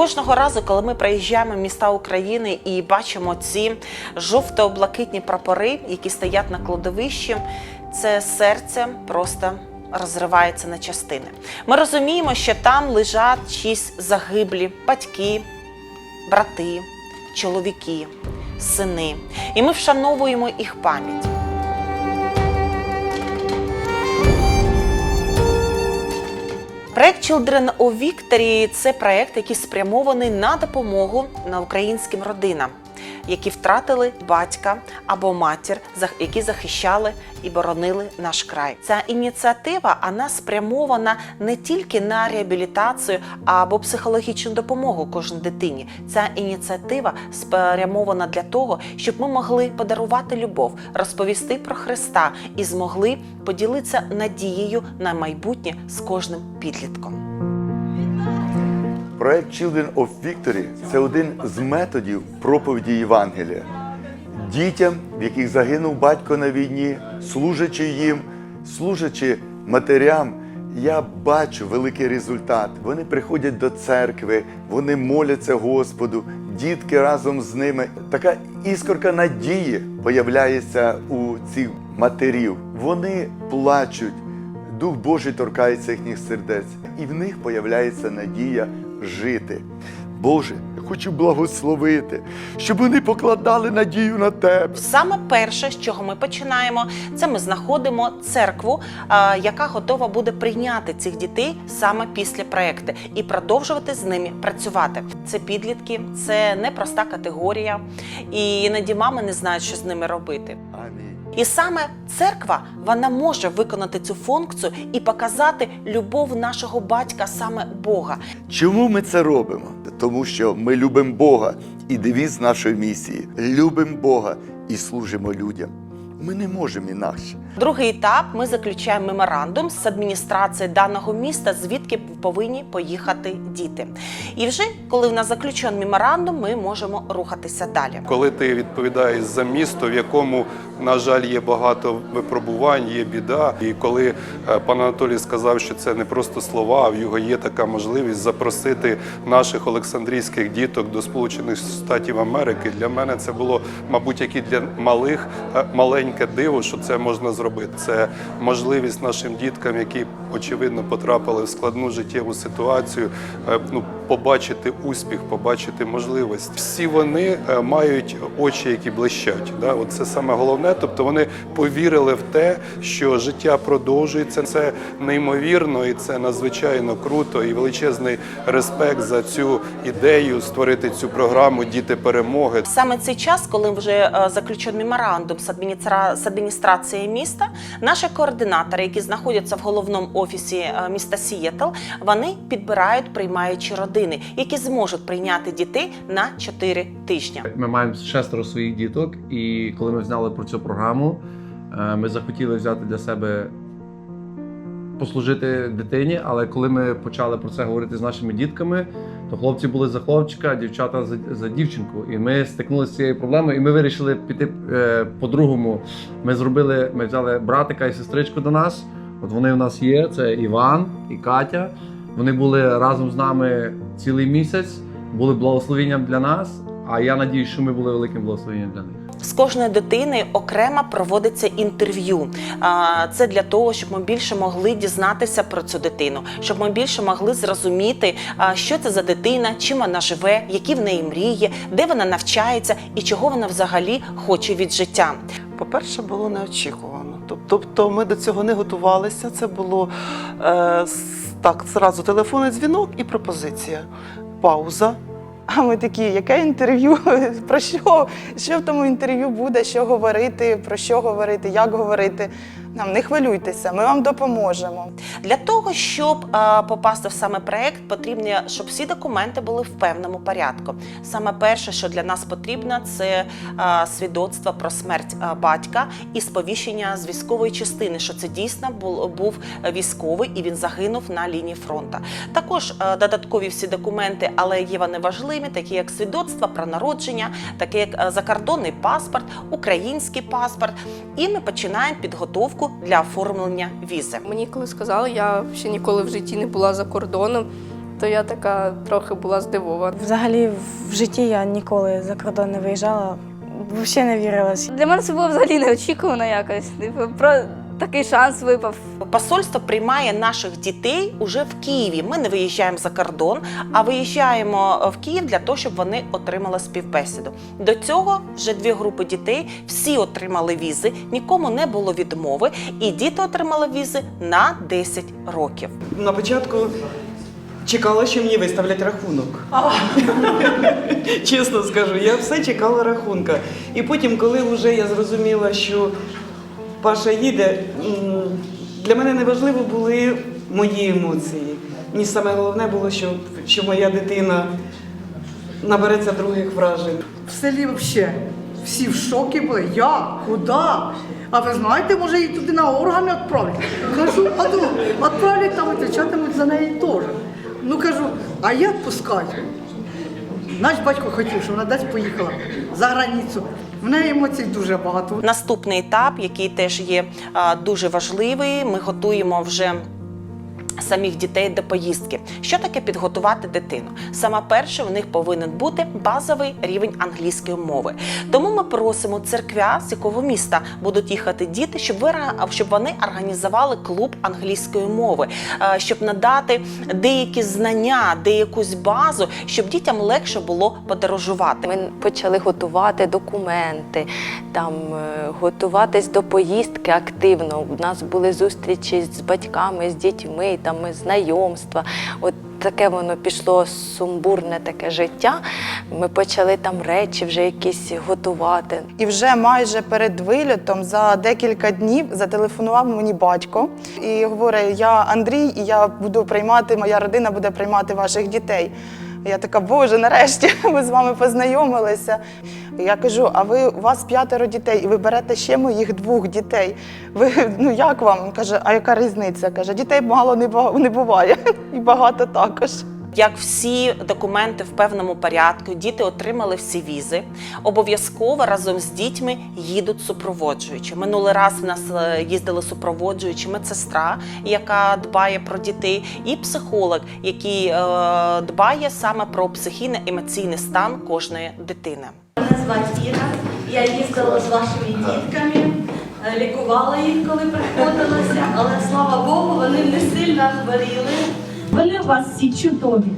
кожного разу, коли ми приїжджаємо в міста України і бачимо ці жовто-блакитні прапори, які стоять на кладовищі, це серце просто розривається на частини. Ми розуміємо, що там лежать чиїсь загиблі батьки, брати, чоловіки, сини, і ми вшановуємо їх пам'ять. Проект Children у Вікторі – це проект, який спрямований на допомогу на українським родинам, які втратили батька або матір, які захищали і боронили наш край. Ця ініціатива вона спрямована не тільки на реабілітацію або психологічну допомогу кожній дитині. Ця ініціатива спрямована для того, щоб ми могли подарувати любов, розповісти про Христа і змогли поділитися надією на майбутнє з кожним підлітком. Проект Children of Victory це один з методів проповіді Євангелія. Дітям, в яких загинув батько на війні, служачи їм, служачи матерям, я бачу великий результат. Вони приходять до церкви, вони моляться Господу, дітки разом з ними. Така іскорка надії появляється у цих матерів. Вони плачуть. Дух Божий торкається їхніх сердець, і в них появляється надія жити. Боже, я хочу благословити, щоб вони покладали надію на тебе. Саме перше, з чого ми починаємо, це ми знаходимо церкву, яка готова буде прийняти цих дітей саме після проекту і продовжувати з ними працювати. Це підлітки, це непроста категорія, і іноді мами не знають, що з ними робити. Амінь. І саме церква вона може виконати цю функцію і показати любов нашого батька, саме Бога. Чому ми це робимо? Тому що ми любимо Бога і девіз нашої місії любимо Бога і служимо людям. Ми не можемо інакше. Другий етап ми заключаємо меморандум з адміністрації даного міста, звідки повинні поїхати діти. І вже коли в нас заключений меморандум, ми можемо рухатися далі. Коли ти відповідаєш за місто, в якому, на жаль, є багато випробувань, є біда. І коли е, пан Анатолій сказав, що це не просто слова, а в його є така можливість запросити наших олександрійських діток до Сполучених Штатів Америки. Для мене це було, мабуть, як і для малих е, маленьке диво, що це можна зробити. Це можливість нашим діткам, які очевидно потрапили в складну життєву ситуацію, е, ну побачити успіх, побачити можливість. Всі вони е, мають очі, які блищать. Да? От це саме головне. Тобто вони повірили в те, що життя продовжується. Це неймовірно і це надзвичайно круто. І величезний респект за цю ідею створити цю програму Діти перемоги. Саме цей час, коли вже е, заключений меморандум з, адміністра... з адміністрацією міста, наші координатори, які знаходяться в головному офісі е, міста Сієтл, вони підбирають приймаючі родини, які зможуть прийняти дітей на 4 тижні. Ми маємо шестеро своїх діток, і коли ми знали про цю програму, е, ми захотіли взяти для себе послужити дитині. Але коли ми почали про це говорити з нашими дітками, то хлопці були за хлопчика, дівчата за, за дівчинку. І ми стикнулися з цією проблемою, і ми вирішили піти е, по-другому. Ми зробили, ми взяли братика і сестричку до нас. От вони у нас є: це Іван і Катя. Вони були разом з нами цілий місяць, були благословенням для нас. А я надію, що ми були великим благословенням для них. З кожної дитини окремо проводиться інтерв'ю. Це для того, щоб ми більше могли дізнатися про цю дитину, щоб ми більше могли зрозуміти, що це за дитина, чим вона живе, які в неї мрії, де вона навчається і чого вона взагалі хоче від життя. По-перше, було неочікувано. Тобто ми до цього не готувалися. Це було е, так, зразу телефонний дзвінок і пропозиція. Пауза. А ми такі, яке інтерв'ю? Про що? Що в тому інтерв'ю буде? Що говорити, про що говорити, як говорити? Нам не хвилюйтеся, ми вам допоможемо. Для того, щоб е, попасти в саме проект, потрібно, щоб всі документи були в певному порядку. Саме перше, що для нас потрібно, це е, свідоцтво про смерть е, батька і сповіщення з військової частини, що це дійсно бул- був військовий і він загинув на лінії фронту. Також е, додаткові всі документи, але є вони важливі, такі як свідоцтво про народження, таке як закордонний паспорт, український паспорт. І ми починаємо підготовку для оформлення візи. Мені коли сказали, я ще ніколи в житті не була за кордоном. то я така трохи була здивована. Взагалі в житті я ніколи за кордон не виїжджала. Взагалі не вірилась. Для мене це було взагалі неочікувано якось. Типу, Про такий шанс випав. Посольство приймає наших дітей уже в Києві. Ми не виїжджаємо за кордон, а виїжджаємо в Київ для того, щоб вони отримали співбесіду. До цього вже дві групи дітей всі отримали візи, нікому не було відмови, і діти отримали візи на 10 років. На початку чекала, що мені виставлять рахунок. Чесно скажу, я все чекала рахунка. І потім, коли вже я зрозуміла, що Паша їде, для мене не важливо були мої емоції. Мені саме головне було, що, що моя дитина набереться других вражень. В селі взагалі всі в шокі були. Як? Куди? А ви знаєте, може її туди на органи відправлять? Кажу, а то відправлять там відвічатимуть за неї теж. Ну кажу, а як пускати? Наш батько хотів, щоб вона десь поїхала за границю. В неї емоцій дуже багато. Наступний етап, який теж є дуже важливий, ми готуємо вже. Самих дітей до поїздки. Що таке підготувати дитину? Саме перше, у них повинен бути базовий рівень англійської мови. Тому ми просимо церквя, з якого міста будуть їхати діти, щоб щоб вони організували клуб англійської мови, е, щоб надати деякі знання, деякусь базу, щоб дітям легше було подорожувати. Ми почали готувати документи, там е, готуватись до поїздки активно. У нас були зустрічі з батьками, з дітьми, там е, знайомства. От таке воно пішло сумбурне таке життя. Ми почали там речі вже якісь готувати. І вже майже перед вильотом за декілька днів зателефонував мені батько і говорить: Я Андрій, і я буду приймати, моя родина буде приймати ваших дітей. Я така, боже, нарешті ми з вами познайомилися. Я кажу: а ви у вас п'ятеро дітей, і ви берете ще моїх двох дітей. Ви ну як вам? Каже, а яка різниця? каже, дітей мало не буває, і багато також. Як всі документи в певному порядку, діти отримали всі візи. Обов'язково разом з дітьми їдуть супроводжуючі. Минулий раз в нас е, їздили супроводжуючі медсестра, яка дбає про дітей, і психолог, який е, дбає саме про психійно-емоційний стан кожної дитини. Мене звати Іра. Я їздила з вашими дітками, е, лікувала їх, коли приходилося, але слава Богу, вони не сильно хворіли. Вони у вас всі чудові,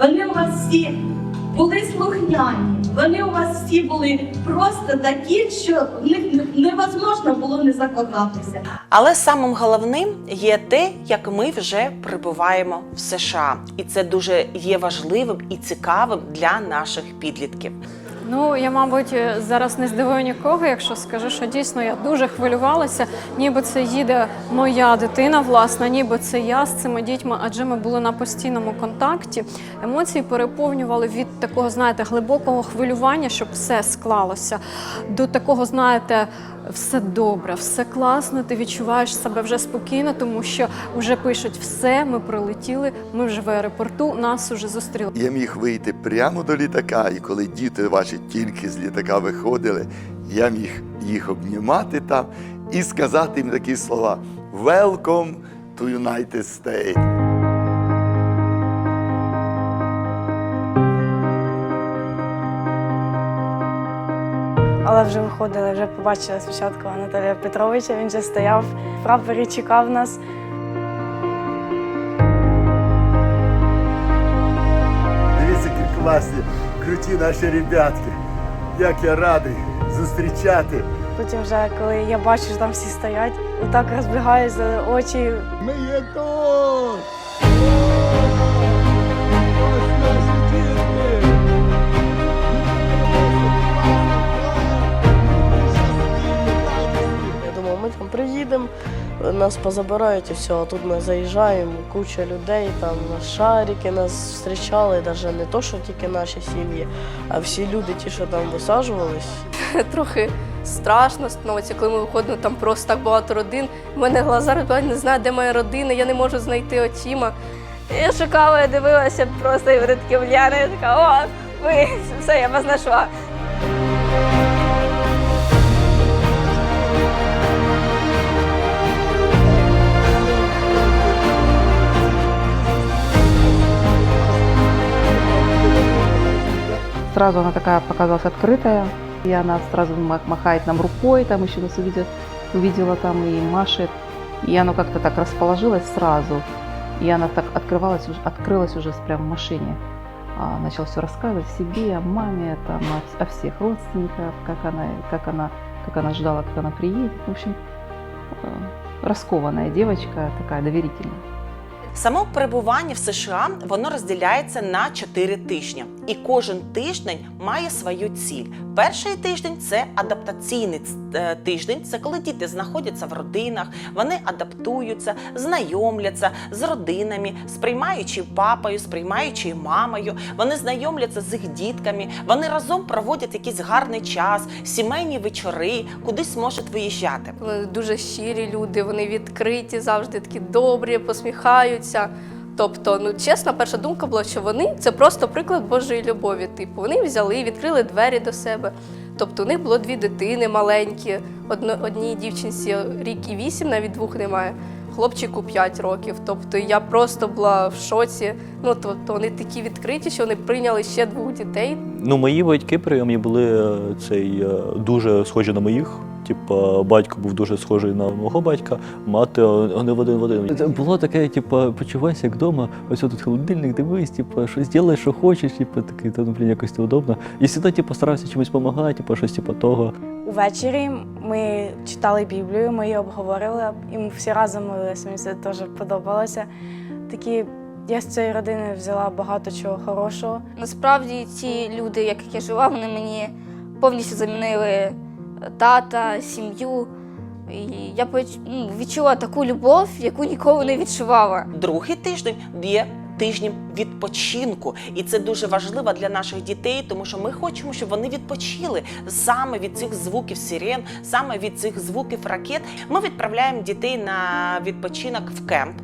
вони у вас всі були слухняні, вони у вас всі були просто такі, що в них невозможно було не закохатися. Але самим головним є те, як ми вже прибуваємо в США, і це дуже є важливим і цікавим для наших підлітків. Ну, я, мабуть, зараз не здивую нікого, якщо скажу, що дійсно я дуже хвилювалася, ніби це їде моя дитина, власна, ніби це я з цими дітьми, адже ми були на постійному контакті. Емоції переповнювали від такого, знаєте, глибокого хвилювання, щоб все склалося, до такого, знаєте, все добре, все класно, ти відчуваєш себе вже спокійно, тому що вже пишуть все, ми прилетіли, ми вже в аеропорту, нас уже зустріли. Я міг вийти прямо до літака, і коли діти ваші тільки з літака виходили, я міг їх обнімати там і сказати їм такі слова: Welcome to United States. Але вже виходили, вже побачила спочатку Анатолія Петровича. Він вже стояв в прапорі, чекав нас. Дивіться, які класні, круті наші ребятки. Як я радий зустрічати. Потім, вже коли я бачу, що там всі стоять, отак розбігаються очі. Ми є тут! Приїдемо, нас позабирають і все. А тут ми заїжджаємо, куча людей, там шарики нас зустрічали, навіть не то, що тільки наші сім'ї, а всі люди, ті, що там висаджувались. Трохи страшно становиться, коли ми виходимо, там просто так багато родин. У мене глаза розбивають, не знаю, де моя родина, я не можу знайти очима. Я шукала, я дивилася просто і вони такі Ульяна, я така, о, ви, все, я вас знайшла. сразу она такая показалась открытая, и она сразу мах- махает нам рукой, там еще нас увидела, увидела там и машет. И оно как-то так расположилось сразу, и она так открывалась, уже- открылась уже прямо в машине. А, начала все рассказывать о себе, о маме, там, о, о всех родственниках, как она, как она, как она ждала, как она приедет. В общем, э, раскованная девочка, такая доверительная. Само перебування в США воно розділяється на 4 тижні, І кожен тиждень має свою ціль. Перший тиждень це адаптаційний е, тиждень. Це коли діти знаходяться в родинах, вони адаптуються, знайомляться з родинами, сприймаючи папою, сприймаючи мамою. Вони знайомляться з їх дітками, вони разом проводять якийсь гарний час, сімейні вечори, кудись можуть виїжджати. Дуже щирі люди, вони відкриті, завжди такі добрі, посміхаються. Тобто, ну чесно, перша думка була, що вони це просто приклад Божої любові. Типу, вони взяли, відкрили двері до себе. Тобто, у них було дві дитини маленькі, одно, одній дівчинці рік і вісім, навіть двох немає. Хлопчику 5 років. Тобто я просто була в шоці. Ну тобто вони такі відкриті, що вони прийняли ще двох дітей. Ну, мої батьки прийомні були е, цей е, дуже схожі на моїх. Типа, батько був дуже схожий на мого батька, мати е, вони в один в один. Це було таке, типа, почувайся як вдома, ось тут холодильник, дивись, типа, щось ділай, що хочеш, типа, такий, та ну, блін, якось неудобно. І завжди, типу, старався чимось допомагати, типу, щось типу того. Увечері ми читали Біблію, ми її обговорили, і ми всі разом молилися. Мені це дуже подобалося. Такі я з цієї родини взяла багато чого хорошого. Насправді ці люди, яких я жила, вони мені повністю замінили тата, сім'ю. І я ну, відчула таку любов, яку ніколи не відчувала. Другий тиждень є тижнем відпочинку, і це дуже важливо для наших дітей, тому що ми хочемо, щоб вони відпочили саме від цих звуків сирен, саме від цих звуків ракет. Ми відправляємо дітей на відпочинок в кемп.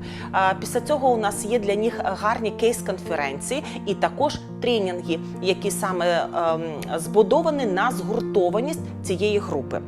Після цього у нас є для них гарні кейс-конференції і також тренінги, які саме ем, збудовані на згуртованість цієї групи.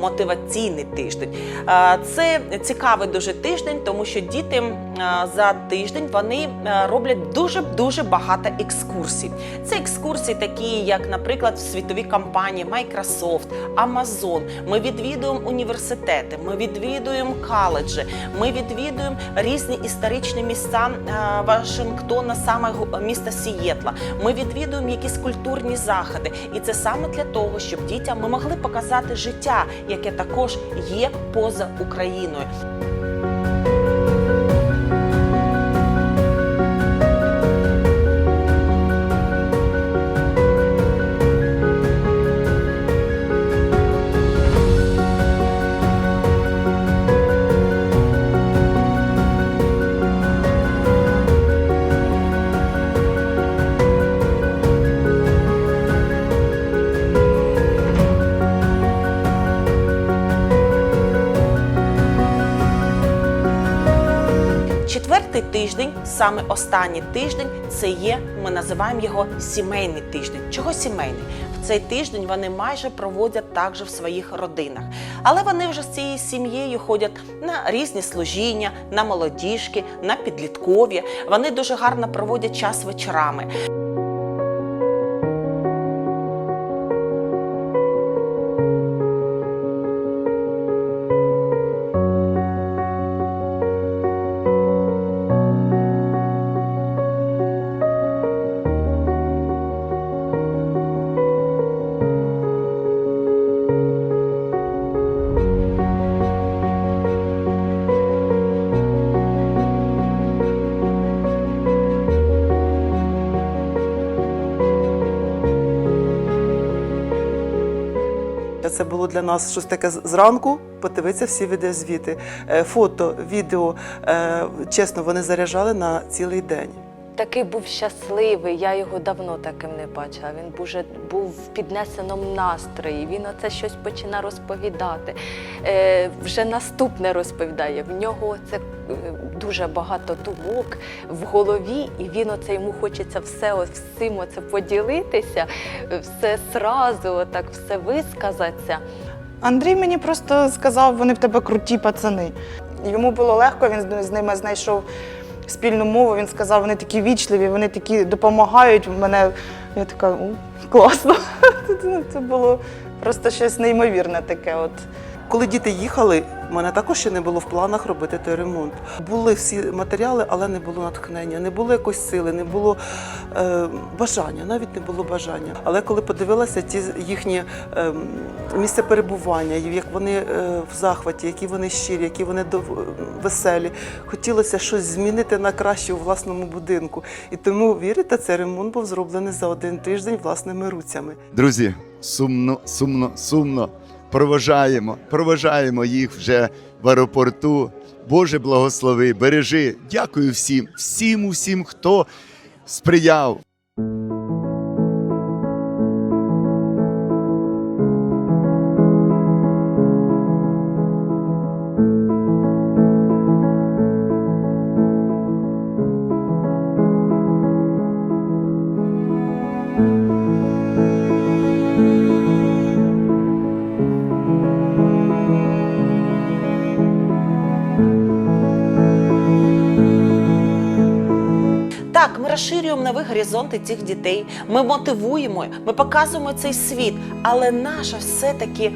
Мотиваційний тиждень. Це цікавий дуже тиждень, тому що діти за тиждень вони роблять дуже дуже багато екскурсій. Це екскурсії, такі як, наприклад, світові компанії Microsoft, Amazon. Ми відвідуємо університети, ми відвідуємо коледжі, ми відвідуємо різні історичні місця Вашингтона, саме міста Сієтла. Ми відвідуємо якісь культурні заходи, і це саме для того, щоб дітям ми могли показати життя, яке також є поза Україною. Тиждень, саме останній тиждень, це є, ми називаємо його сімейний тиждень. Чого сімейний? В цей тиждень вони майже проводять також в своїх родинах. Але вони вже з цією сім'єю ходять на різні служіння, на молодіжки, на підліткові. Вони дуже гарно проводять час вечорами. Це було для нас щось таке зранку. Подивитися всі відеозвіти, Е, фото, відео. Е, Чесно, вони заряджали на цілий день. Такий був щасливий, я його давно таким не бачила. Він дуже був в піднесеному настрої. Він оце щось починає розповідати. Е, вже наступне розповідає. В нього це е, дуже багато думок в голові, і він оце йому хочеться все ось всім оце поділитися, все сразу, отак все висказатися. Андрій мені просто сказав, вони в тебе круті пацани. Йому було легко, він з ними знайшов спільну мову. Він сказав, вони такі вічливі, вони такі допомагають. Мене я така, «О, класно. Це було просто щось неймовірне таке. От. Коли діти їхали, в мене також ще не було в планах робити той ремонт. Були всі матеріали, але не було натхнення, не було якоїсь сили, не було е, бажання, навіть не було бажання. Але коли подивилася ті їхні е, місце перебування, як вони е, в захваті, які вони щирі, які вони дов- веселі, хотілося щось змінити на краще у власному будинку. І тому вірите, цей ремонт був зроблений за один тиждень власними руцями. Друзі, сумно, сумно, сумно. Проважаємо, проважаємо їх вже в аеропорту. Боже благослови, бережи. Дякую всім, всім, усім, хто сприяв. Розширюємо нові горизонти цих дітей, ми мотивуємо, ми показуємо цей світ. Але наша все-таки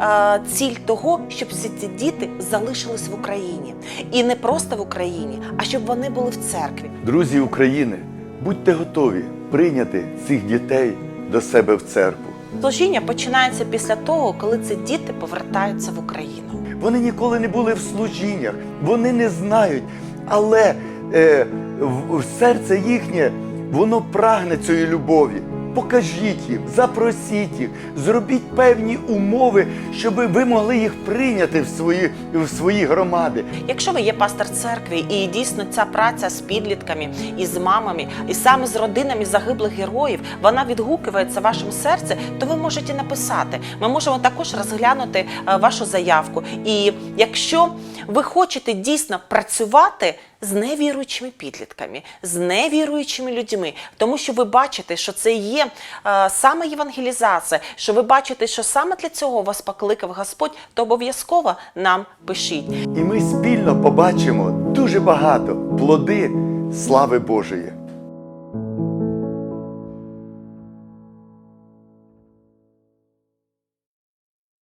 е, ціль того, щоб всі ці діти залишились в Україні. І не просто в Україні, а щоб вони були в церкві. Друзі України, будьте готові прийняти цих дітей до себе в церкву. Служіння починається після того, коли ці діти повертаються в Україну. Вони ніколи не були в служіннях, вони не знають, але е, серце їхнє воно прагне цієї любові. Покажіть їм, запросіть їх, зробіть певні умови, щоб ви могли їх прийняти в свої, в свої громади. Якщо ви є пастор церкви, і дійсно ця праця з підлітками і з мамами, і саме з родинами загиблих героїв, вона відгукується в вашому серці, то ви можете написати. Ми можемо також розглянути е, вашу заявку. І якщо ви хочете дійсно працювати з невіруючими підлітками, з невіруючими людьми, тому що ви бачите, що це є е, саме євангелізація, що ви бачите, що саме для цього вас покликав Господь, то обов'язково нам пишіть. І ми спільно побачимо дуже багато плоди слави Божої.